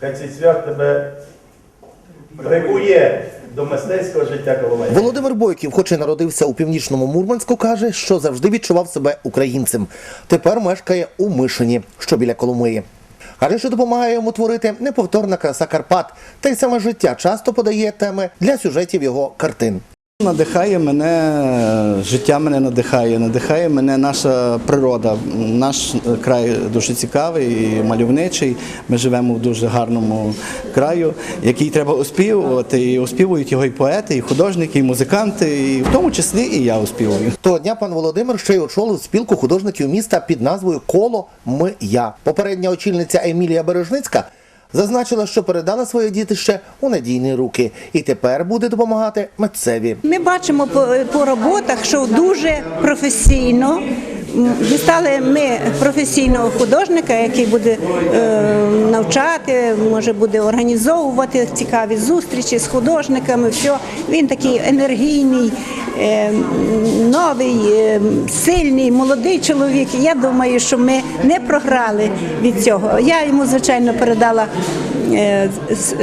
Хай цей свят тебе прикує до мистецького життя Коломиї. Володимир Бойків, хоч і народився у північному Мурманську, каже, що завжди відчував себе українцем. Тепер мешкає у Мишині, що біля Коломиї. Каже, що допомагає йому творити неповторна краса Карпат, та й саме життя часто подає теми для сюжетів його картин. Надихає мене, життя мене надихає, надихає мене наша природа. Наш край дуже цікавий і мальовничий. Ми живемо в дуже гарному краю, який треба оспівувати. І оспівують його і поети, і художники, і музиканти, і в тому числі і я оспівую. Того дня пан Володимир ще й очолив спілку художників міста під назвою Коло Ми Я. Попередня очільниця Емілія Бережницька зазначила, що передала своє дітище у надійні руки і тепер буде допомагати митцеві. Ми бачимо по, по роботах, що дуже професійно. Дістали ми професійного художника, який буде е, навчати, може буде організовувати цікаві зустрічі з художниками. Все. Він такий енергійний, е, новий, е, сильний, молодий чоловік. Я думаю, що ми не програли від цього. Я йому, звичайно, передала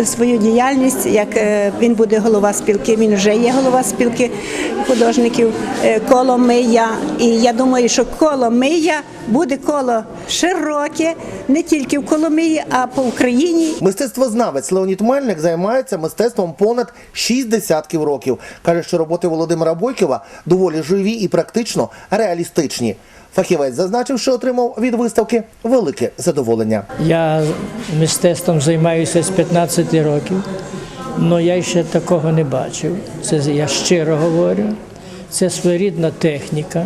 свою діяльність, як він буде голова спілки, він вже є голова спілки художників е, Коломия. І я думаю, що Коломия буде коло широке, не тільки в Коломиї, а по Україні. Мистецтвознавець Леонід Мельник займається мистецтвом понад шість десятків років. Каже, що роботи Володимира Бойкова доволі живі і практично реалістичні. Фахівець зазначив, що отримав від виставки велике задоволення. Я мистецтвом займаюся з 15 років, але я ще такого не бачив. Це я щиро говорю. Це своєрідна техніка,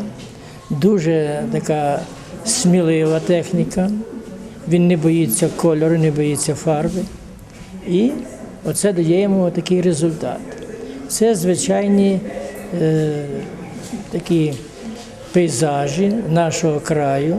дуже така смілива техніка. Він не боїться кольору, не боїться фарби. І оце дає йому такий результат. Це звичайні е, такі пейзажі нашого краю,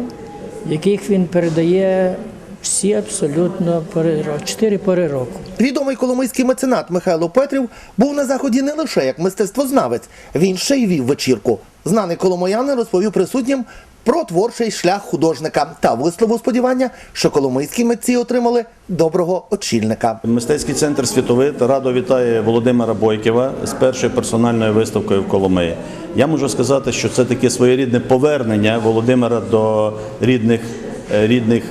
яких він передає всі абсолютно пори року, чотири пори року. Відомий коломийський меценат Михайло Петрів був на заході не лише як мистецтвознавець, він ще й вів вечірку. Знаний коломиянин розповів присутнім про творчий шлях художника та висловив сподівання, що коломийські митці отримали доброго очільника. Мистецький центр Світовит радо вітає Володимира Бойкєва з першою персональною виставкою в Коломиї. Я можу сказати, що це таке своєрідне повернення Володимира до рідних, е, рідних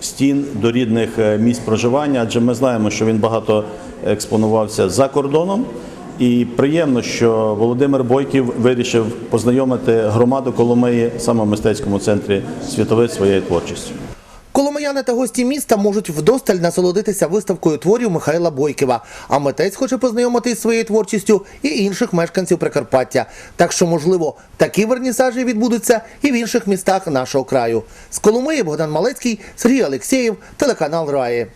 стін, до рідних е, місць проживання, адже ми знаємо, що він багато експонувався за кордоном. І приємно, що Володимир Бойків вирішив познайомити громаду Коломиї саме в мистецькому центрі Світовит своєю творчістю. Коломияни та гості міста можуть вдосталь насолодитися виставкою творів Михайла Бойківа. А митець хоче познайомити із своєю творчістю і інших мешканців Прикарпаття. Так що, можливо, такі вернісажі відбудуться і в інших містах нашого краю. З Коломиї Богдан Малецький, Сергій Алексєєв, телеканал Раї.